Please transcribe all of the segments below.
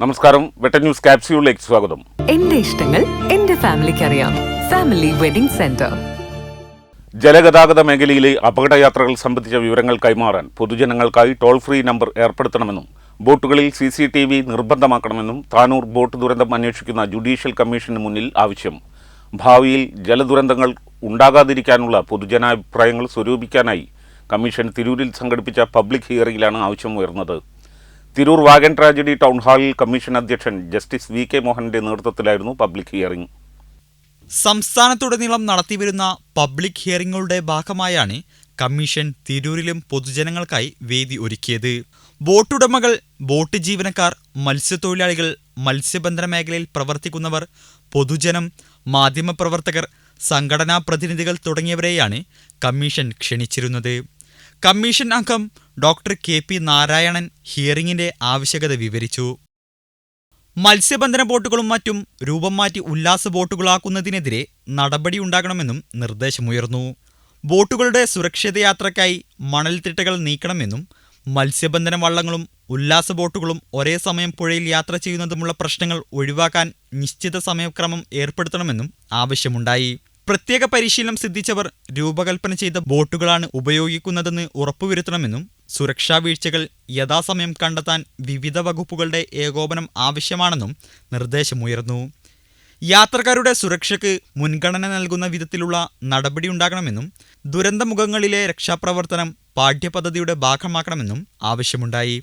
നമസ്കാരം. വെട്ട ന്യൂസ് ക്യാപ്സ്യൂളിലേക്ക് സ്വാഗതം. എന്റെ ഇഷ്ടങ്ങൾ എന്റെ ഫാമിലിക്ക് അറിയാം. Family wedding centre. ജലഗതാഗത മേഖലയിലെ അപകടയാത്രകൾ സംബന്ധിച്ച വിവരങ്ങൾ കൈമാറാൻ പൊതുജനങ്ങൾക്കായി ടോൾ ഫ്രീ നമ്പർ ഏർപ്പെടുത്തണമെന്നും ബോട്ടുകളിൽ സി സി ടി വി നിർബന്ധമാക്കണമെന്നും താനൂർ ബോട്ട് ദുരന്തം അന്വേഷിക്കുന്ന ജുഡീഷ്യൽ കമ്മീഷന് മുന്നിൽ ആവശ്യം. ഭാവിയിൽ ജലദുരന്തങ്ങൾ ഉണ്ടാകാതിരിക്കാനുള്ള പൊതുജനാഭിപ്രായങ്ങൾ സ്വരൂപിക്കാനായി കമ്മീഷൻ തിരൂരിൽ സംഘടിപ്പിച്ച പബ്ലിക് ഹിയറിംഗിലാണ് ആവശ്യം ഉയർന്നത്. തിരൂർ വാഗൻ ട്രാജഡി ടൗൺ ഹാളിൽ കമ്മീഷൻ അധ്യക്ഷൻ ജസ്റ്റിസ് വി കെ മോഹന്റെ നേതൃത്വത്തിലായിരുന്നു പബ്ലിക് ഹിയറിംഗ്. സംസ്ഥാനത്തുടനീളം നടത്തിവരുന്ന പബ്ലിക് ഹിയറിംഗുകളുടെ ഭാഗമായാണ് കമ്മീഷൻ തിരൂരിലും പൊതുജനങ്ങൾക്കായി വേദി ഒരുക്കിയത്. ബോട്ടുടമകൾ ബോട്ട് ജീവനക്കാർ മത്സ്യത്തൊഴിലാളികൾ മത്സ്യബന്ധന മേഖലയിൽ പ്രവർത്തിക്കുന്നവർ പൊതുജനം മാധ്യമപ്രവർത്തകർ സംഘടനാ പ്രതിനിധികൾ തുടങ്ങിയവരെയാണ് കമ്മീഷൻ ക്ഷണിച്ചിരുന്നത്. കമ്മീഷൻ അംഗം ഡോക്ടർ കെ പി നാരായണൻ ഹിയറിംഗിന്റെ ആവശ്യകത വിവരിച്ചു. മത്സ്യബന്ധന ബോട്ടുകളും മറ്റും രൂപം മാറ്റി ഉല്ലാസ ബോട്ടുകളാക്കുന്നതിനെതിരെ നടപടിയുണ്ടാകണമെന്നും നിർദ്ദേശമുയർന്നു. ബോട്ടുകളുടെ സുരക്ഷിത യാത്രയ്ക്കായി മണൽത്തിട്ടകൾ നീക്കണമെന്നും മത്സ്യബന്ധന വള്ളങ്ങളും ഉല്ലാസ ബോട്ടുകളും ഒരേ സമയം പുഴയിൽ യാത്ര ചെയ്യുന്നതുമുള്ള പ്രശ്നങ്ങൾ ഒഴിവാക്കാൻ നിശ്ചിത സമയക്രമം ഏർപ്പെടുത്തണമെന്നും ആവശ്യമുണ്ടായി. പ്രത്യേക പരിശീലനം സിദ്ധിച്ചവർ രൂപകൽപ്പന ചെയ്ത ബോട്ടുകളാണ് ഉപയോഗിക്കുന്നതെന്ന് ഉറപ്പുവരുത്തണമെന്നും സുരക്ഷാ വീഴ്ചകൾ യഥാസമയം കണ്ടെത്താൻ വിവിധ വകുപ്പുകളുടെ ഏകോപനം ആവശ്യമാണെന്നും നിർദ്ദേശമുയർന്നു. യാത്രക്കാരുടെ സുരക്ഷയ്ക്ക് മുൻഗണന നൽകുന്ന വിധത്തിലുള്ള നടപടിയുണ്ടാകണമെന്നും ദുരന്തമുഖങ്ങളിലെ രക്ഷാപ്രവർത്തനം പാഠ്യപദ്ധതിയുടെ ഭാഗമാക്കണമെന്നും ആവശ്യമുണ്ടായി.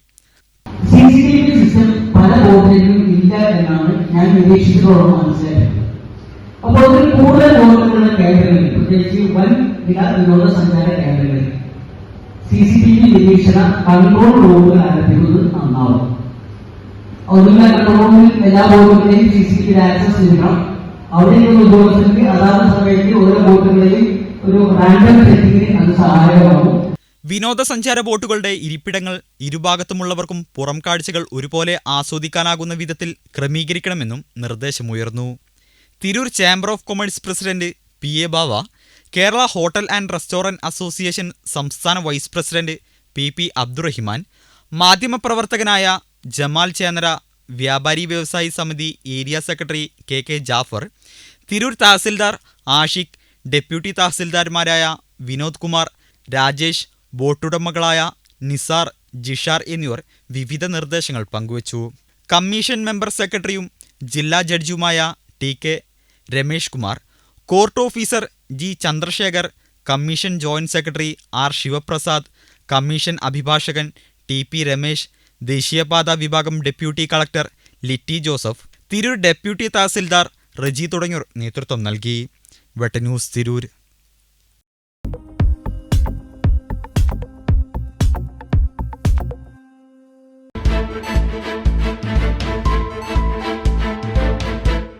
അപ്പോൾ കേന്ദ്രങ്ങളിൽ പ്രത്യേകിച്ച് വൻ വില വിനോദസഞ്ചാര കേന്ദ്രങ്ങളിൽ സി സി ടി വി നിരീക്ഷണ കൺട്രോൾ റൂമുകൾ ആരംഭിക്കുന്നത് നന്നാവും. ഒന്നുമില്ല കൺട്രോൾ റൂമിൽ എല്ലാ ബോട്ടുകളെയും C C T V access നൽകണം അവിടെയുള്ള ഉദ്യോഗസ്ഥർക്ക് അതാത് സമയത്ത് ഓരോ ബോട്ടുകളെയും ഒരു റാൻഡം ചെക്കിങ്ങിന് അത് സഹായകമാകും. വിനോദസഞ്ചാര ബോട്ടുകളുടെ ഇരിപ്പിടങ്ങൾ ഇരുഭാഗത്തുമുള്ളവർക്കും പുറം കാഴ്ചകൾ ഒരുപോലെ ആസ്വദിക്കാനാകുന്ന വിധത്തിൽ ക്രമീകരിക്കണമെന്നും നിർദ്ദേശമുയർന്നു. Tirur chamber of commerce president P A Bava Kerala hotel and restaurant association സംസ്ഥാന vice president P P Abdurahiman മാധ്യമപ്രവർത്തകനായ Jamal Chennara വ്യാപാരി വ്യവസായി സമിതി area secretary K K Jafar Tirur tahsildar Ashiq deputy തഹസിൽദാർമാരായ Vinod Kumar Rajesh ബോട്ടുടമകളായ നിസാർ ജിഷാർ എന്നിവർ വിവിധ നിർദ്ദേശങ്ങൾ പങ്കുവച്ചു. കമ്മീഷൻ മെമ്പർ സെക്രട്ടറിയും ജില്ലാ ജഡ്ജുമായ T K Ramesh Kumar court officer G Chandrashekhar commission joint secretary R Sivaprasad commission അഭിഭാഷകൻ ടി പി രമേശ് ദേശീയപാത വിഭാഗം deputy collector Litty Joseph Tirur deputy tahsildar Reji തുടങ്ങിയവർ നേതൃത്വം നൽകി. വെട്ട ന്യൂസ് തിരൂർ.